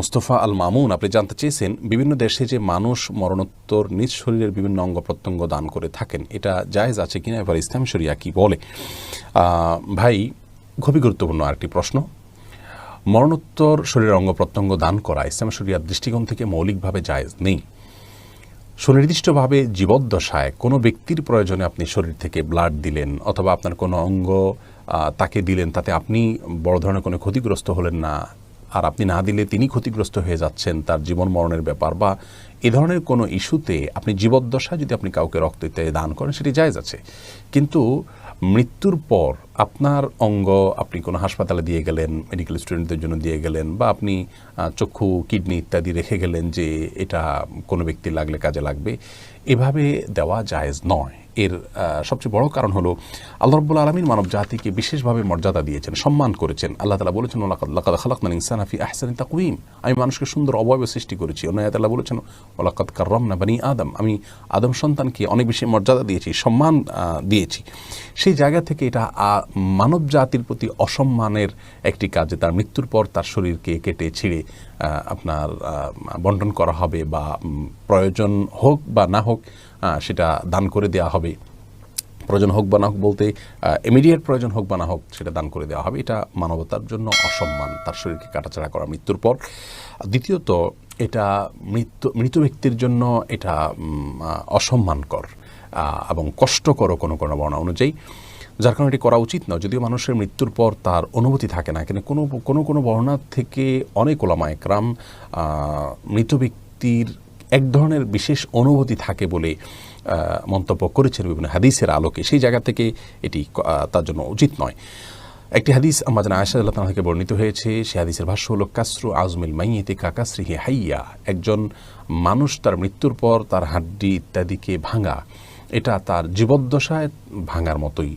মুস্তফা আল মামুন আপনি জানতে চেয়েছেন, বিভিন্ন দেশে যে মানুষ মরণোত্তর নিজ শরীরের বিভিন্ন অঙ্গ প্রত্যঙ্গ দান করে থাকেন, এটা জায়েজ আছে কিনা? এবার ইসলাম শরিয়া কি বলে? ভাই, খুবই গুরুত্বপূর্ণ আরেকটি প্রশ্ন। মরণোত্তর শরীরের অঙ্গ প্রত্যঙ্গ দান করা ইসলাম শরিয়ার দৃষ্টিকোণ থেকে মৌলিকভাবে জায়েজ নেই। সুনির্দিষ্টভাবে জীবদ্দশায় কোনো ব্যক্তির প্রয়োজনে আপনি শরীর থেকে ব্লাড দিলেন, অথবা আপনার কোনো অঙ্গ তাকে দিলেন, তাতে আপনি বড় ধরনের কোনো ক্ষতিগ্রস্ত হলেন না আর আপনি না দিলে তিনি ক্ষতিগ্রস্ত হয়ে যাচ্ছেন তার জীবন মরণের ব্যাপার বা এ ধরনের কোনো ইস্যুতে আপনি জীবদ্দশায় যদি আপনি কাউকে রক্ত ইত্যাদি দান করেন, সেটি জায়েজ আছে। কিন্তু মৃত্যুর পর আপনার অঙ্গ আপনি কোনো হাসপাতালে দিয়ে গেলেন মেডিকেল স্টুডেন্টদের জন্য দিয়ে গেলেন বা আপনি চক্ষু কিডনি ইত্যাদি রেখে গেলেন যে এটা কোনো ব্যক্তির লাগলে কাজে লাগবে, এভাবে দেওয়া জায়েজ নয়। এর সবচেয়ে বড় কারণ হলো আল্লাহ রব্বুল আলমিন মানব জাতিকে বিশেষভাবে মর্যাদা দিয়েছেন, সম্মান করেছেন। আল্লাহ তালা বলেছেন ওলাকাদ খালাকমান ইনসান ফি আহসানি তাকুইম আমি মানুষকে সুন্দর অবয়ব সৃষ্টি করেছি। অন্য আয়াতাল্লাহ বলেছেন ওলাকাদ কার্রম না বানি আদম। আমি আদম সন্তানকে অনেক বেশি মর্যাদা দিয়েছি, সম্মান দিয়েছি। সেই জায়গা থেকে এটা মানব জাতির প্রতি অসম্মানের একটি কাজে তার মৃত্যুর পর তার শরীরকে কেটে ছিঁড়ে আপনার বন্টন করা হবে বা প্রয়োজন হোক বা না হোক সেটা দান করে দেওয়া হবে। প্রয়োজন হোক বা না হোক বলতে ইমিডিয়েট প্রয়োজন হোক বা না হোক সেটা দান করে দেওয়া হবে। এটা মানবতার জন্য অসম্মান, তার শরীরকে কাটাছাড়া করা মৃত্যুর পর। দ্বিতীয়ত, এটা মৃত্যু, মৃত ব্যক্তির জন্য এটা অসম্মানকর এবং কষ্টকর কোনো কোনো বর্ণনা অনুযায়ী। যার কারণে এটি করা উচিত নয়। যদিও মানুষের মৃত্যুর পর তার অনুভূতি থাকে না, কিন্তু কোনো কোনো কোনো বর্ণনা থেকে অনেক ওলামা একরাম মৃত ব্যক্তির এক ধরনের বিশেষ অনুভূতি থাকে বলে মন্তব্য করেছেন বিভিন্ন হাদিসের আলোকে। সেই জায়গা থেকে এটি তার জন্য উচিত নয়। একটি হাদিস আমাদের আয়সা আল্লাহ থেকে বর্ণিত হয়েছে। সে হাদিসের ভাষ্য হলো, কাসরু আজমিল মাইয়েতে কাকাশ্রীহি হাইয়া। একজন মানুষ তার মৃত্যুর পর তার হাড্ডি ইত্যাদিকে ভাঙা, এটা তার জীবদ্দশায় ভাঙার মতোই।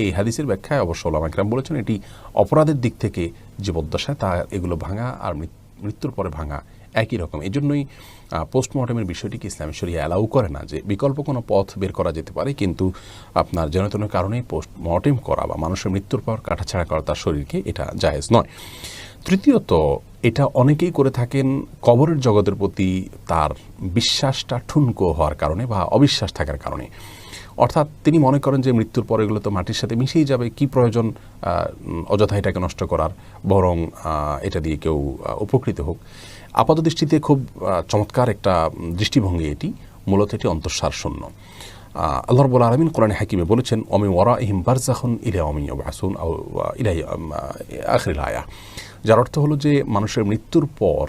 এই হাদিসের ব্যাখ্যায় অবশ্য ওলামাকরাম বলেছেন, এটি অপরাধের দিক থেকে জীবদ্দশায় তা, এগুলো ভাঙা আর মৃত্যুর পরে ভাঙা। একই রকম। এই জন্যই পোস্টমর্টমের বিষয়টিকে ইসলাম শরিয়া অ্যালাউ করে না যে বিকল্প কোনো পথ বের করা যেতে পারে, কিন্তু আপনার জনতন কারণে পোস্টমর্টেম করা বা মানুষের মৃত্যুর পর কাটাছাড়া করা তার শরীরকে এটা জায়েজ নয়। তৃতীয়ত, এটা অনেকেই করে থাকেন কবরের জগতের প্রতি তার বিশ্বাসটা ঠুনকো হওয়ার কারণে বা অবিশ্বাস থাকার কারণে। অর্থাৎ তিনি মনে করেন যে মৃত্যুর পর এগুলো তো মাটির সাথে মিশেই যাবে কি প্রয়োজন অযথা এটাকে নষ্ট করার বরং এটা দিয়ে কেউ উপকৃত হোক। আপাত দৃষ্টিতে খুব চমৎকার একটা দৃষ্টিভঙ্গি এটি মূলত এটি অন্তঃসার শূন্য। আহ, আল্লাহ রবুল আলমিন কোরআন হাকিমে বলেছেন অমি ওরা ইহিম বারজাখন ইলা অমি বাসুন ইলাই আখরিল আয়া। যার অর্থ হলো যে মানুষের মৃত্যুর পর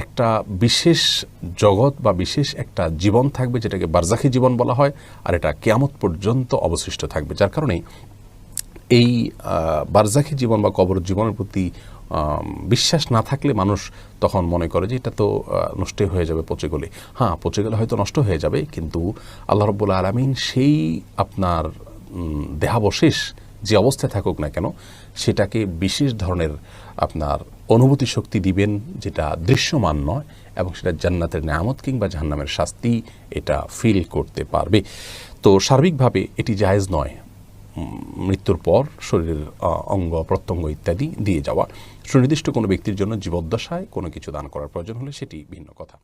একটা বিশেষ জগৎ বা বিশেষ একটা জীবন থাকবে যেটাকে বারজাখি জীবন বলা হয়, আর এটা কেয়ামত পর্যন্ত অবশিষ্ট থাকবে। যার কারণে এই বারজাখি জীবন বা কবর জীবনের প্রতি বিশ্বাস না থাকলে মানুষ তখন মনে করে যে এটা তো নষ্ট হয়ে যাবে পচে গেলে। হ্যাঁ পচে গেলে হয়তো নষ্ট হয়ে যাবে, কিন্তু আল্লাহ রব্বুল আলমিন সেই আপনার দেহাবশেষ যে অবস্থায় থাকুক না কেন, সেটাকে বিশেষ ধরনের আপনার অনুভূতি শক্তি দিবেন, যেটা দৃশ্যমান নয়, এবং সেটা জান্নাতের নামত কিংবা জাহান্নামের শাস্তি এটা ফিল করতে পারবে। তো সার্বিকভাবে এটি জায়েজ নয়। মৃত্যুর পর শরীরের অঙ্গ প্রত্যঙ্গ ইত্যাদি দিয়ে যাওয়া। সুনির্দিষ্ট কোনো ব্যক্তির জন্য জীবদ্দশায় কোনো কিছু দান করার প্রয়োজন হলে সেটি ভিন্ন কথা।